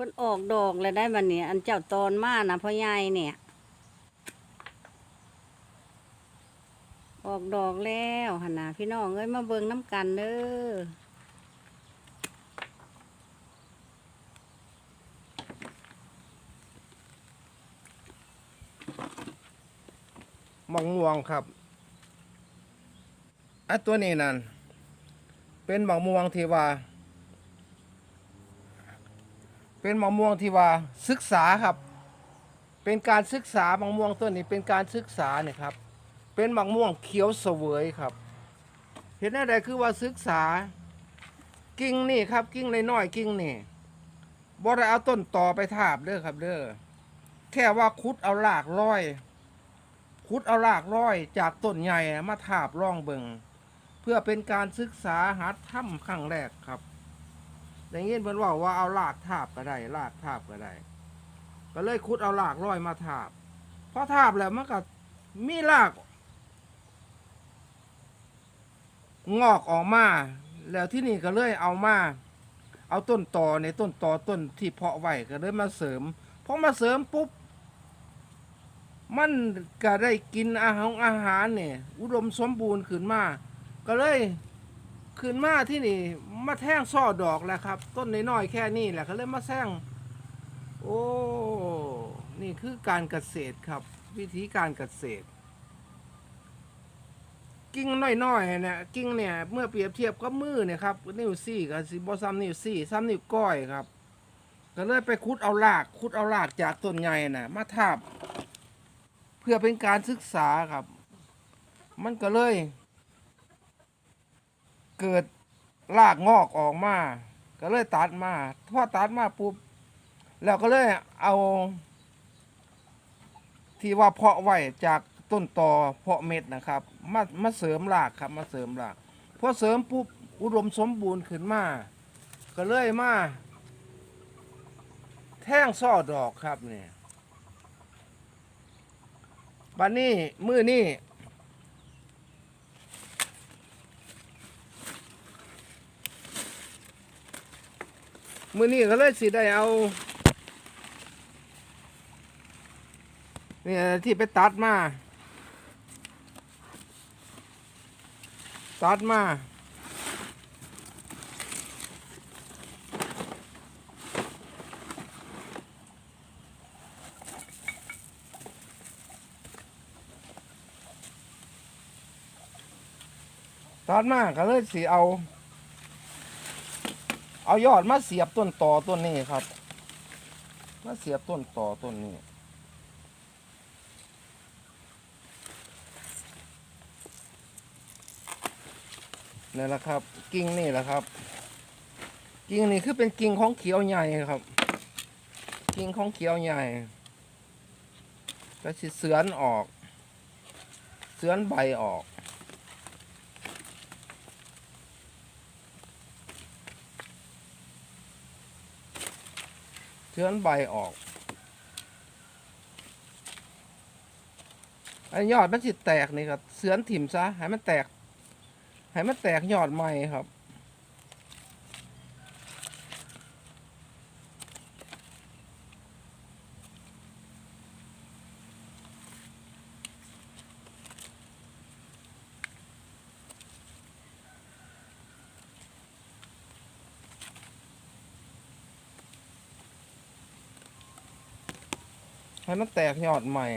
พิ่นออกดอกแล้วได้บัดนี้ อันเจ้าตอนมานะพ่อใหญ่เนี่ย ออกดอกแล้วหนน่ะพี่น้องเอ้ยมาเบิ่งน้ำกันเด้อมะม่วงครับอันตัวนี้นั่นเป็นมะม่วงที่ว่า เป็นมะม่วงที่ว่าศึกษาครับ เป็นการศึกษามะม่วงต้นนี้เป็นการศึกษาเนี่ยครับ เป็นมะม่วงเขียวเสวยครับ เห็นอะไรคือว่าศึกษา กิ่งนี่ครับ กิ่งน้อยๆกิ่งนี่บ่ได้เอาต้นต่อไปทาบเด้อครับเด้อแค่ว่าคุดเอารากร้อยขุดเอารากร้อยจากต้นใหญ่มาทาบร่องเบิงเพื่อเป็นการศึกษาหาถ้ำครั้งแรกครับ อย่างนี้เพิ่นว่าว่าเอารากทาบก็ได้รากทาบก็ได้ ก็เลยขุดเอารากร้อยมาทาบพอทาบแล้วมันก็มีราก งอกออกมา แล้วที่นี่ก็เลยเอามาเอาต้นตอในต้นตอต้นที่เพาะไว้ก็เลยมาเสริมพอมาเสริมปุ๊บมันก็ได้กินอาหารอาหารเนี่ยอุดมสมบูรณ์ขึ้นมา ก็เลยขึ้นมาที่นี่ มาแท่งซ่อดอกแหละครับ ต้นน้อยๆแค่นี้แหละก็เลยมาแท่งโอ้นี่คือการเกษตรครับ วิธีการเกษตร กิ่งน้อยๆเนี่ยกิ่งเนี่ยเมื่อเปรียบเทียบกับมือเนี่ยครับนิ้วซี่กับสิบอซ้ำนิ้วซี่ซ้ำนิ้วก้อยครับก็เลยไปคุดเอารากคุดเอารากจากต้นใหญ่น่ะมาทาบเพื่อเป็นการศึกษาครับ มันก็เลย เกิด รากงอกออกมา ก็เลยตัดมาพอตัดมาปุ๊บแล้วก็เลยเอาที่ว่าเพาะไว้จากต้นตอเพาะเม็ดนะครับมามาเสริมรากครับมาเสริมรากพอเสริมปุ๊บอุดมสมบูรณ์ขึ้นมา ก็เลยมาแท่งซ่อดอกครับเนี่ยบันนี้มือนี่ มือนี่ก็เลยสิได้เอาเนี่ยที่ไปตัดมา ตัดมาตัดมาก็เลยสิเอา เอายอดมาเสียบต้นต่อต้นนี้ครับ มาเสียบต้นต่อต้นนี้ นี่แหละครับ กิ่งนี่แหละครับ กิ่งนี่คือเป็นกิ่งของเขียวใหญ่ครับ กิ่งของเขียวใหญ่ก็สิเสือนออก เสือนใบออก เชื้อนใบออกไอ้ยอดมันสิแตกนี่ครับเสือนถิ่มซะให้มันแตกให้มันแตกยอดใหม่ครับ ให้มันแตกยอดใหม่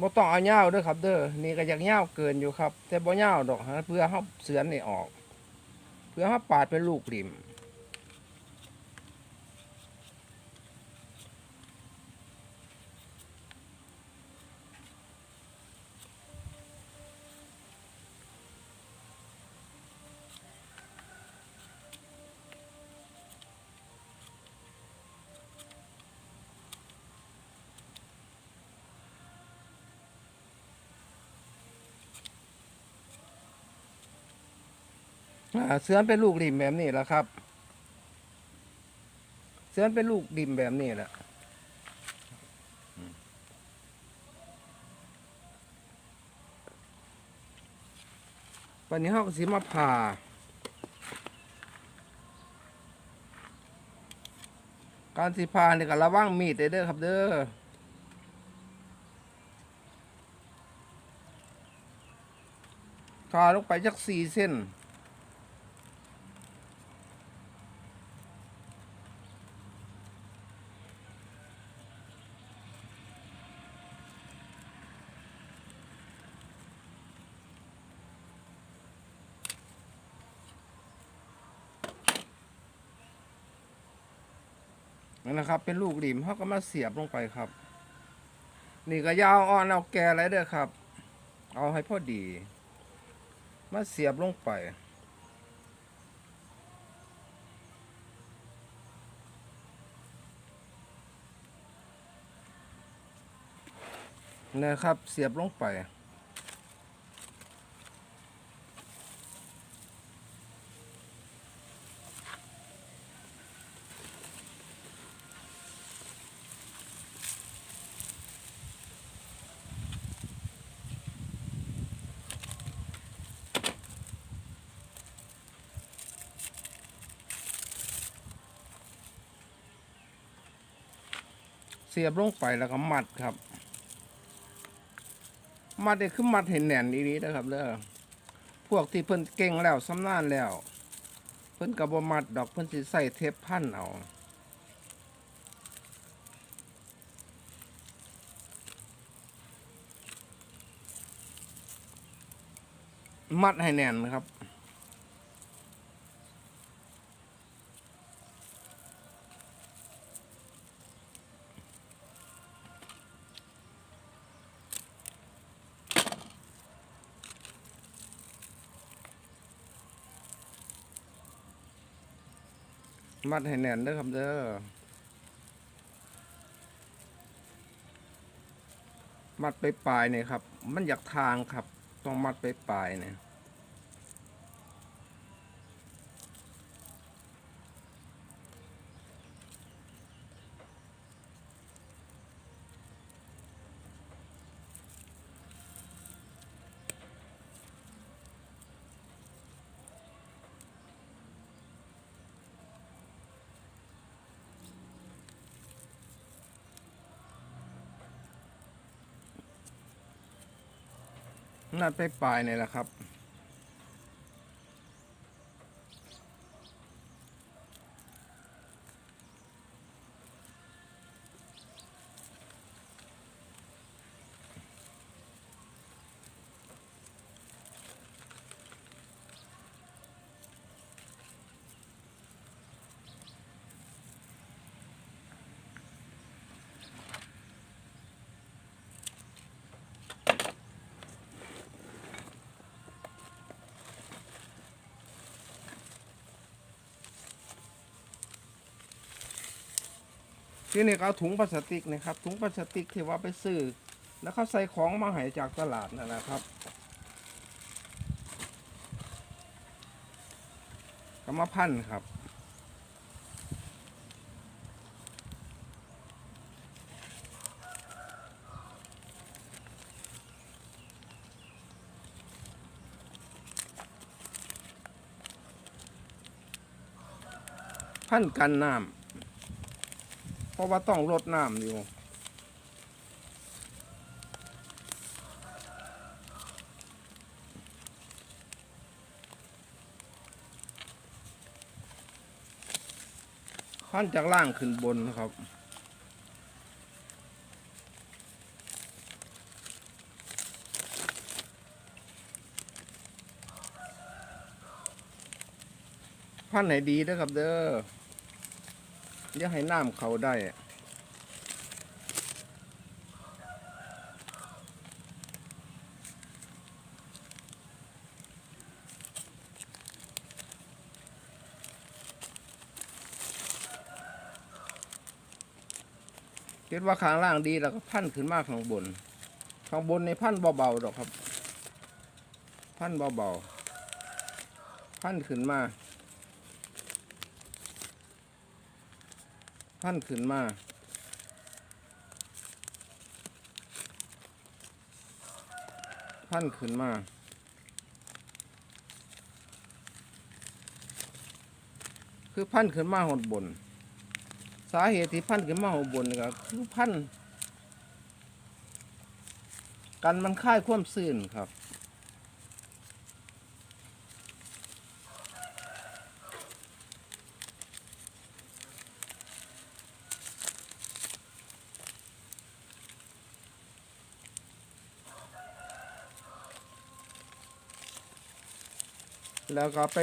บ่ต้องเอาเง่าด้วยครับ เด้อนี่ก็อยากเง่าเกินอยู่ครับ แต่บ่เง่าดอกฮะเพื่อเฮาเสือนนี่ออก เพื่อเฮาปาดเป็นลูกหลิม เสือนเป็นลูกดิ่มแบบนี้แหละครับ เสือนเป็นลูกดิ่มแบบนี้แหละวันนี้เขาก็สิมาผ่าการสิพานี่ก็ระวังมีดเด้อครับเด้อทาลงไปจักสี่เส้น นั่นนะครับ เป็นลูกหลิมเขาก็มาเสียบลงไปครับ นี่ก็ยาวอ่อนเอาแก่อะไรเด้อครับ เอาให้พอดี มาเสียบลงไปนะครับเสียบลงไป เสียบลงไปแล้วก็มัดครับ มัดเนี่ยคือมัดเห็นแน่นดีๆนะครับเด้อพวกที่เพิ่นเก่งแล้วสำนานแล้ว เพิ่นกับบมัดดอกเพิ่นสิใส่เทปพันเอามัดให้แน่นครับ มัดให้แน่นเด้อครับเด้อมัดไปปลายเนี่ยครับ มันอยากทางครับ ต้องมัดไปปลายเนี่ย น่าไปปลายเนี่ยแหละครับ ที่นี่เอาถุงพลาสติกนะครับถุงพลาสติกที่ว่าไปซื้อแล้วเขาใส่ของมาให้จากตลาดนั่นะครับก็มาพันครับพันกันน้ำ เพราะว่าต้องรดน้ำอยู่ขั้นจากล่างขึ้นบนนะครับพันไหนดีนะครับเด้อ อย่าให้น้ำเขาได้คิดว่าข้างล่างดีแล้วก็พันขึ้นมาข้างบน ข้างบนในพันเบาๆดอกครับ พันเบาๆ พันขึ้นมา พันขึ้นมาพันขึ้นมาคือพันขึ้นมาหดบน สาเหตุที่พันธุ์ขึ้นมาอุบนก็คือพันธุ์กันมันค่ายความซื่นครับ แล้วก็ไป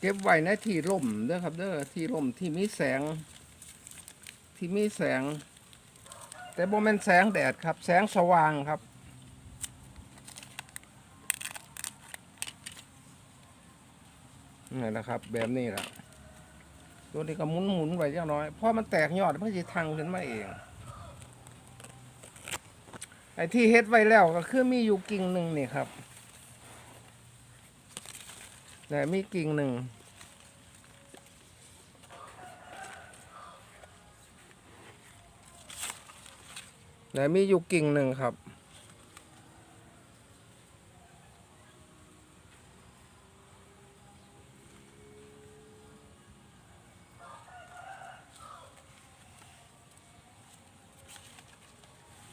เก็บไว้ในที่ร่มเด้อครับเด้อที่ร่มที่มีแสง ที่มีแสง แต่บ่แม่นแสงแดดครับ แสงสว่างครับ นี่แหละครับ แบบนี้แหละตัวนี้ก็หมุนหมุนไว้จังน้อยพอมันแตกยอดมันจะทังขึ้นมาเองไอ้ที่เฮ็ดไว้แล้วก็คือมีอยู่กิ่งหนึ่งนี่ครับ แต่มีกิ่งหนึ่ง แต่มีอยู่กิ่งหนึ่งครับ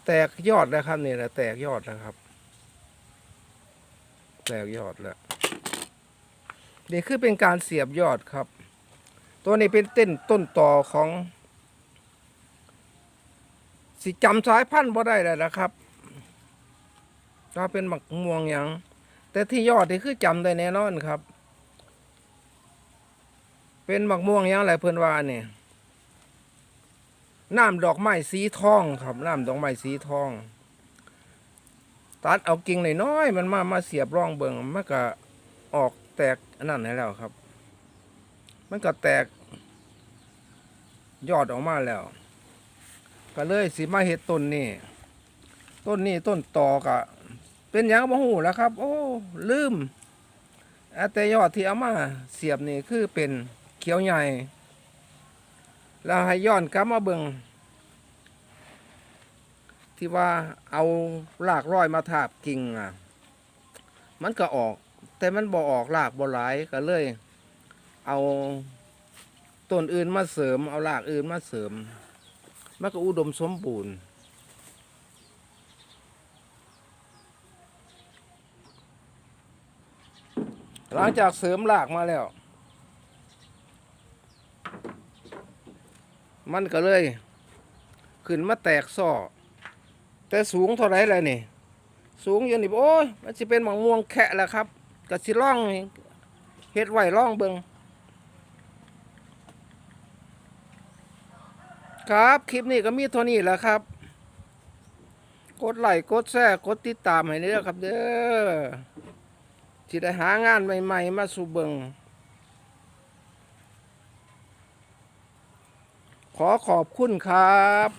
แตกยอดแล้วครับนี่แหละแตกยอดแล้วครับ แตกยอดแล้ว นี่คือเป็นการเสียบยอดครับ ตัวนี้เป็นเต้นต้นต่อของ สิจำสายพันธุ์บ่ได้เลยนะครับถ้าเป็นหมักม่วงหยังแต่ที่ยอดนี่คือจำได้แน่นอนครับ เป็นหมักม่วงหยังไรเพื่อนว่าเนี่ยน้ำดอกไม้สีทองครับน้ำดอกไม้สีทอง ตัดเอากิ่งหน้อยๆมันมามาเสียบร่องเบิงมันก็ออก แตกอันนั้นให้แล้วครับ มันก็แตก ยอดออกมาแล้ว ก็เลยสิมาเห็ดต้นนี่ต้นนี่ต้นตอกะเป็นยังบ่ฮู้แล้วครับ โอ้ ลืมอะแต่ยอดที่เอามาเสียบนี่คือเป็นเขียวใหญ่ แล้วให้ย้อนกลับมาเบิงที่ว่าเอารากร้อยมาทาบกิ่งอะ มันก็ออก แต่มันบ่ออกรากบ่หลายก็เลย เอาต้นอื่นมาเสริม เอารากอื่นมาเสริม มันก็อุดมสมบูรณ์หลังจากเสริมรากมาแล้ว มันก็เลย ขึ้นมาแตกซ่อแต่สูงเท่าไรเลยนี่ สูงอยู่นี่โอ้ยมันจะเป็นหมองม่วงแคะแหล้วครับ ก็สิล่องเฮ็ดไว้ล่องเบิงครับ คลิปนี้ก็มีเท่านี้แหล้วครับ กดไลค์กดแชร์กดติดตามให้เด้อครับเด้อที่ได้หางานใหม่ ๆ มาสู่เบิงขอขอบคุณครับ